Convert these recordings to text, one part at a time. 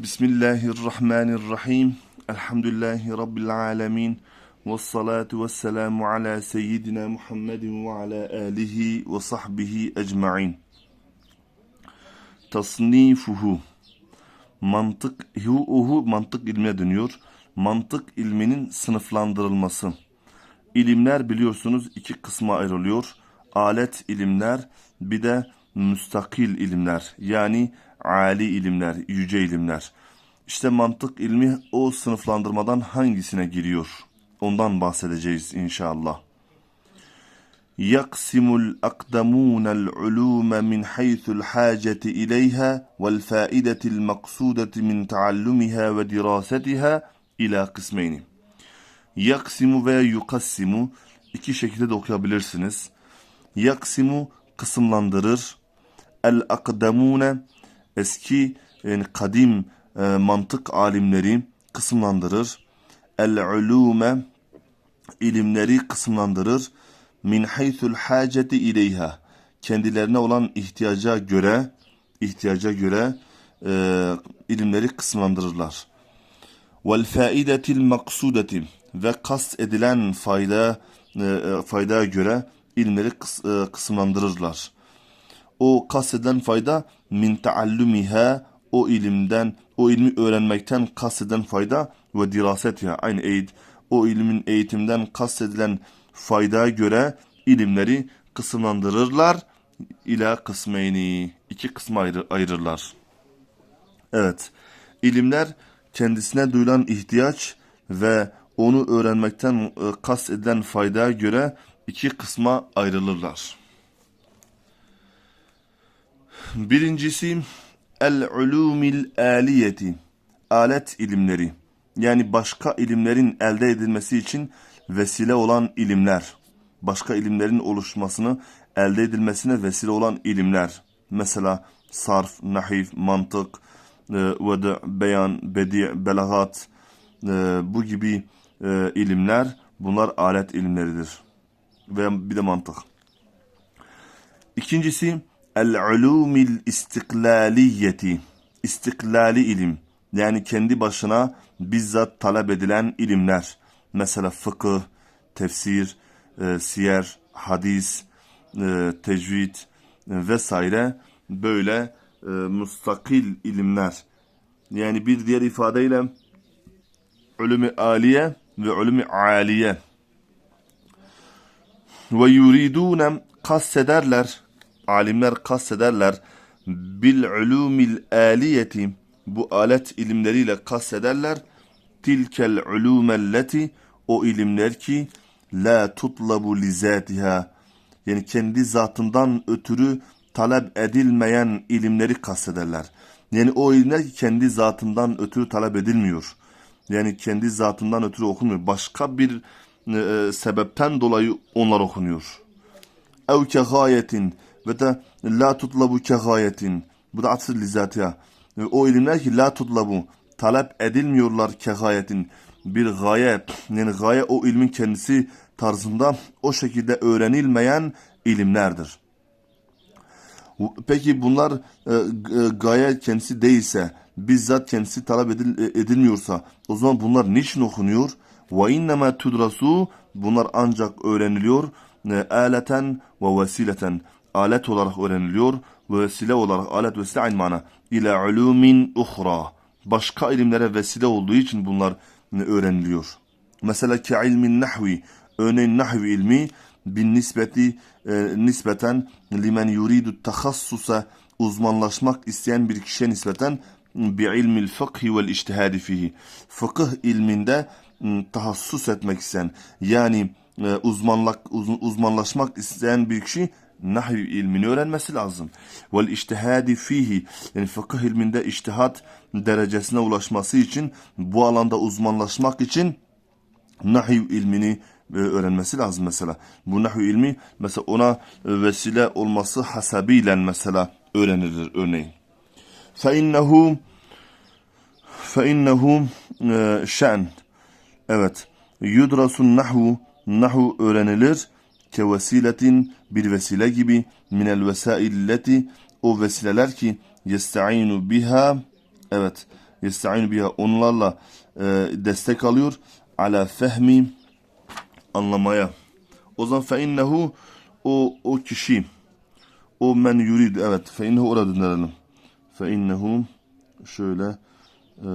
Bismillahirrahmanirrahim. Elhamdülillahi Rabbil alemin. Ve salatu ve selamu ala seyyidina Muhammedin ve ala alihi ve sahbihi ecma'in. Tasnifuhu. Mantık, uhu mantık ilmine dönüyor. Mantık ilminin sınıflandırılması. İlimler biliyorsunuz iki kısma ayrılıyor. Alet ilimler bir de müstakil ilimler. Yani ali ilimler, yüce ilimler. İşte mantık ilmi o sınıflandırmadan hangisine giriyor? Ondan bahsedeceğiz inşallah. يقسم الأقدمون العلوم من حيث الحاجة إليها والفائدة المقصودة من تعلمها ودراستها إلى قسمين. Yaksimu veya yukassimu iki şekilde de okuyabilirsiniz. Yaksimu kısımlandırır. El akdamune eski yani kadim e, mantık alimleri kısımlandırır. El ulume ilimleri kısımlandırır. Min haythul haceti ileyha kendilerine olan ihtiyaca göre ihtiyaca göre e, ilimleri kısımlandırırlar. Vel faidetil maksudeti ve kast edilen fayda e, faydaya göre ilimleri kıs, e, kısımlandırırlar. O kast edilen fayda min taallumiha o ilimden o ilmi öğrenmekten kastedilen fayda ve dirasetiha aynı eğit o ilmin eğitimden kastedilen faydaya göre ilimleri kısımlandırırlar ila kısmeyni iki kısma ayrı, ayırırlar. Evet ilimler kendisine duyulan ihtiyaç ve onu öğrenmekten e, kast edilen faydaya göre iki kısma ayrılırlar. Birincisi el-ulumil aliyeti alet ilimleri yani başka ilimlerin elde edilmesi için vesile olan ilimler başka ilimlerin oluşmasını elde edilmesine vesile olan ilimler mesela sarf, nahif, mantık, e, veda, beyan, bedi, belagat e, bu gibi e, ilimler bunlar alet ilimleridir ve bir de mantık. İkincisi el-ulumil istiklaliyeti istiklali ilim. Yani kendi başına bizzat talep edilen ilimler. Mesela fıkıh, tefsir, e, siyer, hadis, e, tecvid e, vesaire böyle e, mustakil ilimler. Yani bir diğer ifadeyle ulumi aliye ve ulumi aliye. Ve yuridune kastederler alimler kastederler bil ulumil aliyeti bu alet ilimleriyle kastederler tilkel ulumelleti o ilimler ki la tutlabu lizatiha yani kendi zatından ötürü talep edilmeyen ilimleri kastederler. Yani o ilimler ki kendi zatından ötürü talep edilmiyor. Yani kendi zatından ötürü okunmuyor. Başka bir e, sebepten dolayı onlar okunuyor. Ev kegayetin ve de la tutlabu kegayetin. Bu da atfır lizatiha. O ilimler ki la tutlabu talep edilmiyorlar kegayetin. Bir gaye yani gaye o ilmin kendisi tarzında o şekilde öğrenilmeyen ilimlerdir. Peki bunlar e, e, gaye kendisi değilse, bizzat kendisi talep edil, e, edilmiyorsa o zaman bunlar niçin okunuyor? Ve innema tudrasu bunlar ancak öğreniliyor e, aleten ve vesileten alet olarak öğreniliyor ve vesile olarak alet vesile mana ila ulumin uhra başka ilimlere vesile olduğu için bunlar öğreniliyor. Mesela ki ilmin nahvi örneğin nahvi ilmi bin nispeti e, nispeten limen yuridu tahassusa uzmanlaşmak isteyen bir kişiye nispeten bi ilmil fıkhi vel iştihadi fihi. Fıkıh ilminde tahassus etmek isteyen yani e, uz, uzmanlaşmak isteyen bir kişi nahiv ilmini öğrenmesi lazım. Vel iştihadi fihi yani fıkıh ilminde iştihat derecesine ulaşması için bu alanda uzmanlaşmak için nahiv ilmini e, öğrenmesi lazım mesela. Bu nahiv ilmi mesela ona e, vesile olması hasabiyle mesela öğrenilir örneğin. Fe innehu fe innehu e, şen evet yudrasun nahvu nahvu öğrenilir ke vesiletin bir vesile gibi minel vesailleti o vesileler ki yesta'inu biha evet yesta'inu biha onlarla e, destek alıyor ala fehmi anlamaya. O zaman fe innehu o o kişi o men yurid evet fe innehu orada dönelim. Fe innehu şöyle e,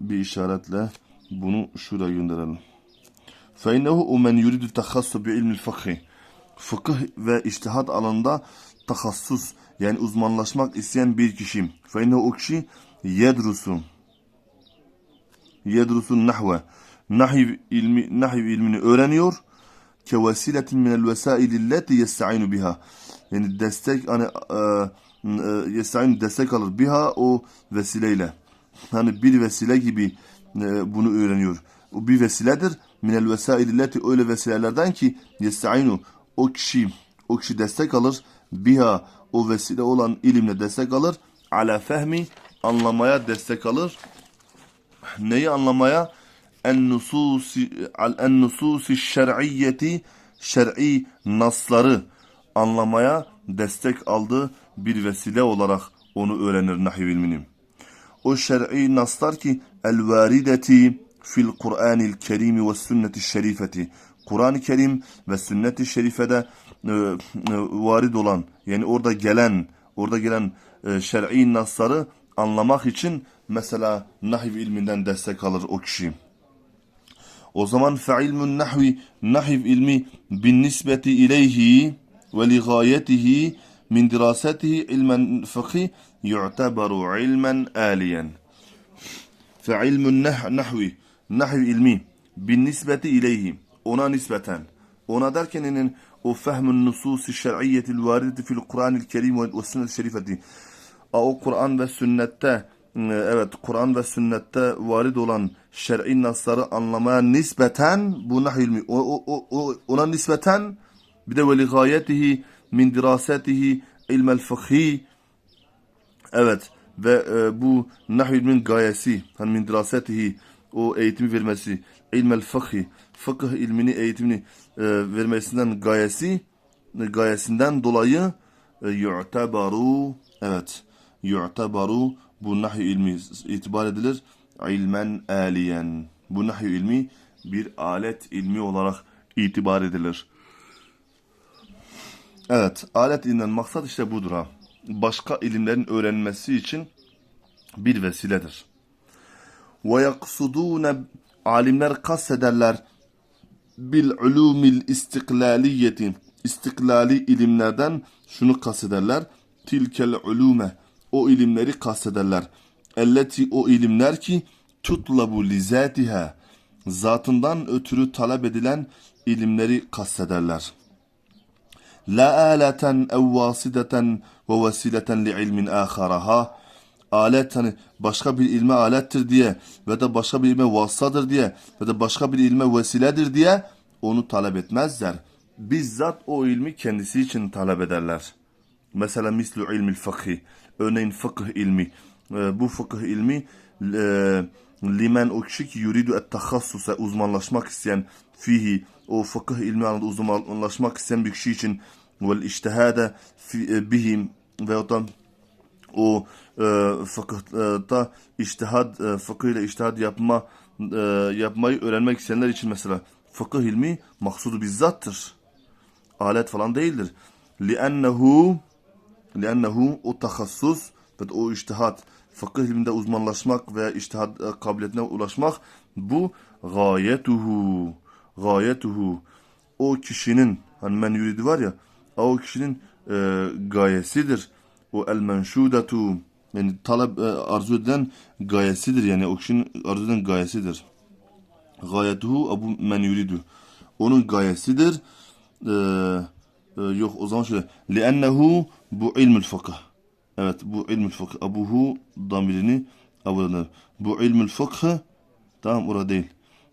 bir işaretle bunu şuraya gönderelim. O men yuridu tehassu bi ilmil fıkhi. Fıkıh ve iştihat alanında tahassus yani uzmanlaşmak isteyen bir kişi. İnnehu o kişi yedrusu yedrusun nahve. Nahiv ilmi nahiv ilmini öğreniyor. vesiletin minel vesaili leti yesta'inu biha yani destek hani e, e, yesta'inu destek alır biha o vesileyle. Hani bir vesile gibi e, bunu öğreniyor. O bir vesiledir minel vesaili leti öyle vesilelerden ki yesta'inu o kişi o kişi destek alır biha o vesile olan ilimle destek alır ala fehmi anlamaya destek alır neyi anlamaya? En nususi al en nususi şer'iyyeti şer'i nasları anlamaya destek aldığı bir vesile olarak onu öğrenir nahiv ilmini. O şer'i naslar ki el varideti fil Kur'anil Kerim ve sünneti şerifeti. Kur'an-ı Kerim ve sünnet-i şerifede e, e, varid olan yani orada gelen orada gelen e, şer'i nasları anlamak için mesela nahiv ilminden destek alır o kişi. O zaman fe'ilmun nahvi nahiv ilmi bin nisbeti ileyhi ve li gayetihi min dirasetihi ilmen fıkhi yu'teberu ilmen aliyen. Fe'ilmun nah nahvi nahiv ilmi bin nisbeti ileyhi ona nispeten ona derken o fehmun nususi şer'iyyetil varideti fil Kur'anil Kerim ve sünnet şerifeti. O Kur'an ve sünnette evet Kur'an ve sünnette varid olan şer'i nasları anlamaya nispeten bu nahy ilmi. O, o, o, ona nispeten bir de ve li gayetihi min dirasetihi ilmel fıkhi evet ve e, bu nahy ilmin gayesi hani min dirasetihi o eğitimi vermesi ilmel fıkhi fıkıh ilmini eğitimini e, vermesinden gayesi gayesinden dolayı e, yu'tebaru evet yu'tebaru bu nahi ilmi itibar edilir. İlmen aliyen. Bu nahi ilmi bir alet ilmi olarak itibar edilir. Evet, alet ilminden maksat işte budur ha. Başka ilimlerin öğrenmesi için bir vesiledir. Ve yaksudune alimler kastederler bil ulumil istiklaliyeti istiklali ilimlerden şunu kastederler. Tilkel ulume o ilimleri kastederler. Elleti o ilimler ki tutlabu lizatiha zatından ötürü talep edilen ilimleri kastederler. La aleten ev vasideten ve vesileten li ilmin aharaha alet hani başka bir ilme alettir diye ve de başka bir ilme vasıtadır diye ve de başka bir ilme vesiledir diye onu talep etmezler. Bizzat o ilmi kendisi için talep ederler. Mesela mislu ilmil fıkhi Örneğin fıkıh ilmi. E, bu fıkıh ilmi e, limen o kişi ki yuridu et tahassusa uzmanlaşmak isteyen fihi o fıkıh ilmi alanında uzmanlaşmak isteyen bir kişi için vel iştihade bihim veyahut da o e, fıkıhta iştihad e, fıkıh ile iştihad yapma e, yapmayı öğrenmek isteyenler için mesela fıkıh ilmi maksudu bizzattır. Alet falan değildir. لِأَنَّهُ لأنه o tahassus ve o iştihat fıkıh ilminde uzmanlaşmak veya iştihat e, kabiliyetine ulaşmak bu gayetuhu gayetuhu o kişinin hani men yuridi var ya o kişinin e, gayesidir o el menşudatu yani talep e, arzu edilen gayesidir yani o kişinin arzu edilen gayesidir. Gayetuhu abu men yuridu. Onun gayesidir. Ee, e, yok o zaman şöyle. Liennehu bu ilmül fıkıh. Evet bu ilmül fıkıh. Abuhu damirini abudanır. Bu ilmül fıkıh tamam orada değil.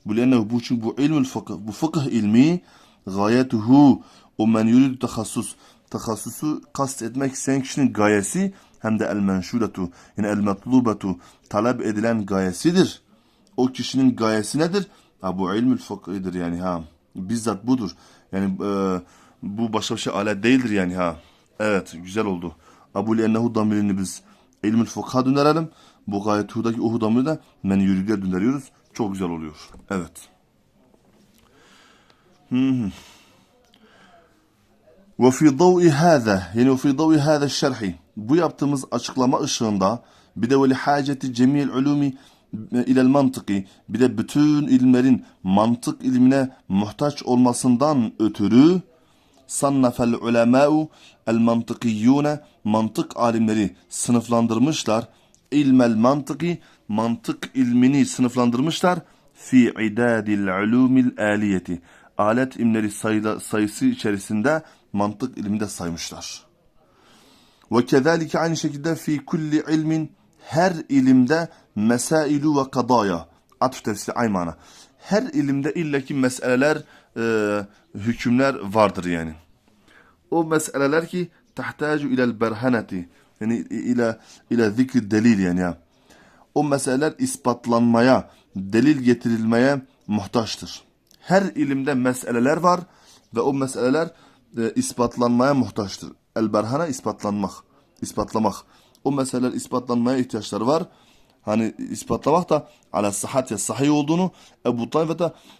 Bu liennehu bu çünkü bu ilmül fıkıh. Bu fıkıh ilmi gayetuhu o men yuridu tahassus. Tahassusu kast etmek isteyen kişinin gayesi hem de el menşudetu yani el metlubetu talep edilen gayesidir. O kişinin gayesi nedir? Ha, bu ilmül fıkhidir yani ha. Bizzat budur. Yani e, bu başka bir şey alet değildir yani ha. Evet güzel oldu. Abu ennehu damirini biz ilmül fıkha dönerelim. Bu gayet hudaki uhudamı da men yürüyler döneriyoruz. Çok güzel oluyor. Evet. Ve fi davi hâze yani fi davi hâze şerhi bu yaptığımız açıklama ışığında bir de veli haceti cemil ulumi ilel mantıki bir de bütün ilimlerin mantık ilmine muhtaç olmasından ötürü sannafel ulemâ'u el mantıkiyyûne mantık alimleri sınıflandırmışlar. İlmel mantıki mantık ilmini sınıflandırmışlar. Fi idadil ulumil aliyeti alet ilimleri sayıda, sayısı içerisinde mantık ilminde saymışlar. Ve kezalike aynı şekilde fi kulli ilmin her ilimde mesailu ve kadaya. Atf tefsiri aynı mana. Her ilimde illaki meseleler, e, hükümler vardır yani. O meseleler ki tahtacu ilel berhaneti. Yani ila ila zikri delil yani ya. O meseleler ispatlanmaya, delil getirilmeye muhtaçtır. Her ilimde meseleler var ve o meseleler e, ispatlanmaya muhtaçtır. El berhana ispatlanmak, ispatlamak. O meseleler ispatlanmaya ihtiyaçları var. Hani ispatlamak da ala sıhhat ya sahih olduğunu Ebu Talib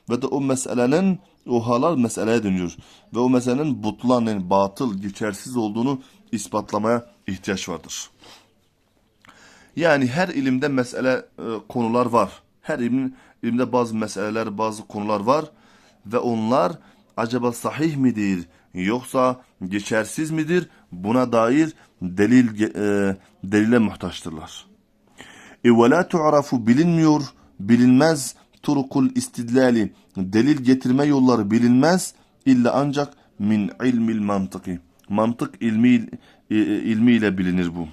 ve de, o meselenin o halal meseleye dönüyor. Ve o meselenin butlan yani batıl, geçersiz olduğunu ispatlamaya ihtiyaç vardır. Yani her ilimde mesele e, konular var. Her ilim, ilimde bazı meseleler, bazı konular var ve onlar acaba sahih midir yoksa geçersiz midir? Buna dair delil e, delile muhtaçtırlar. E ve tu'rafu bilinmiyor, bilinmez turukul istidlali delil getirme yolları bilinmez illa ancak min ilmil mantıki. Mantık ilmi e, ilmiyle bilinir bu.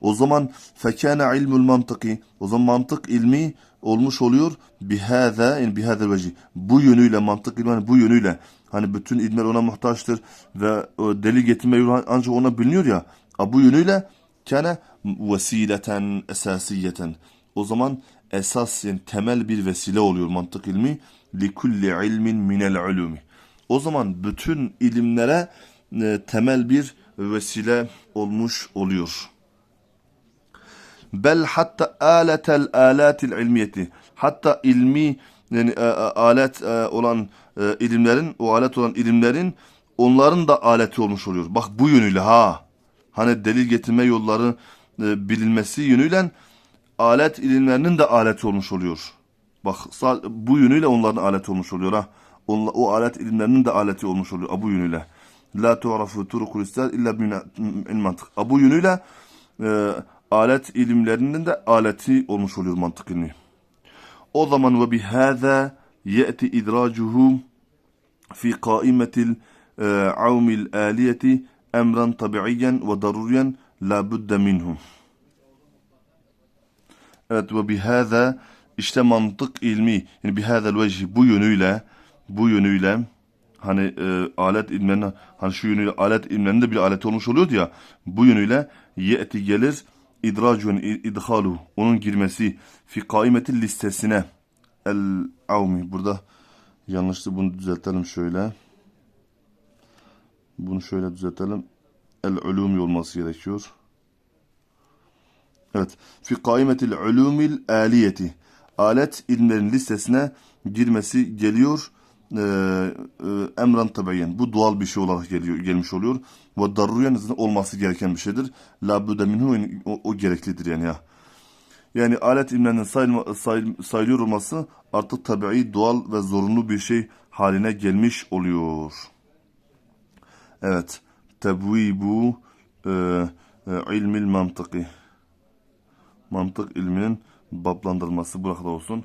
O zaman fekâne ilmul mantıki. O zaman mantık ilmi olmuş oluyor. Bihâzâ yani bihâzel veci. Bu yönüyle mantık ilmi bu yönüyle. Hani bütün ilmler ona muhtaçtır ve o delil getirme yolu ancak ona biliniyor ya. Bu yönüyle kâne vesileten esasiyeten. O zaman esas yani temel bir vesile oluyor mantık ilmi. Likulli ilmin minel ulumi. O zaman bütün ilimlere e, temel bir vesile olmuş oluyor. Bel hatta aletel alatil ilmiyeti. Hatta ilmi yani e, e, alet e, olan ilimlerin, o alet olan ilimlerin onların da aleti olmuş oluyor. Bak bu yönüyle ha. Hani delil getirme yolları e, bilinmesi yönüyle alet ilimlerinin de aleti olmuş oluyor. Bak bu yönüyle onların aleti olmuş oluyor ha. Onla, o alet ilimlerinin de aleti olmuş oluyor bu yönüyle. La tu'rafu turukul istihad illa bil mantık. Bu yönüyle e, alet ilimlerinin de aleti olmuş oluyor mantık ilmi. O zaman ve bihâzâ ye'ti idracuhu fi kaimetil e, avmil aliyeti emran tabiiyen ve daruriyen la budde minhu. Evet ve bihâzâ işte mantık ilmi yani bihâzel vecih bu yönüyle bu yönüyle hani e, alet ilmlerine hani şu yönüyle alet ilmlerinde bir alet olmuş oluyordu ya bu yönüyle ye'ti gelir idracun idhalu onun girmesi fi kaimetil listesine. El avmi burada yanlıştı bunu düzeltelim şöyle. Bunu şöyle düzeltelim. El ulumi olması gerekiyor. Evet fi kaimetil ulumil aliyeti. Alet ilimlerin listesine girmesi geliyor e, e, emran tabiyen. Bu doğal bir şey olarak geliyor, gelmiş oluyor. Ve daruriyen olması gereken bir şeydir. La budde minhu o, gereklidir yani ya. Yani alet ilimlerinin sayılma, sayıl, sayılıyor olması artık tabii doğal ve zorunlu bir şey haline gelmiş oluyor. Evet. Tebvibu e, e, ilmil mantıki. Mantık ilminin bablandırılması burada olsun.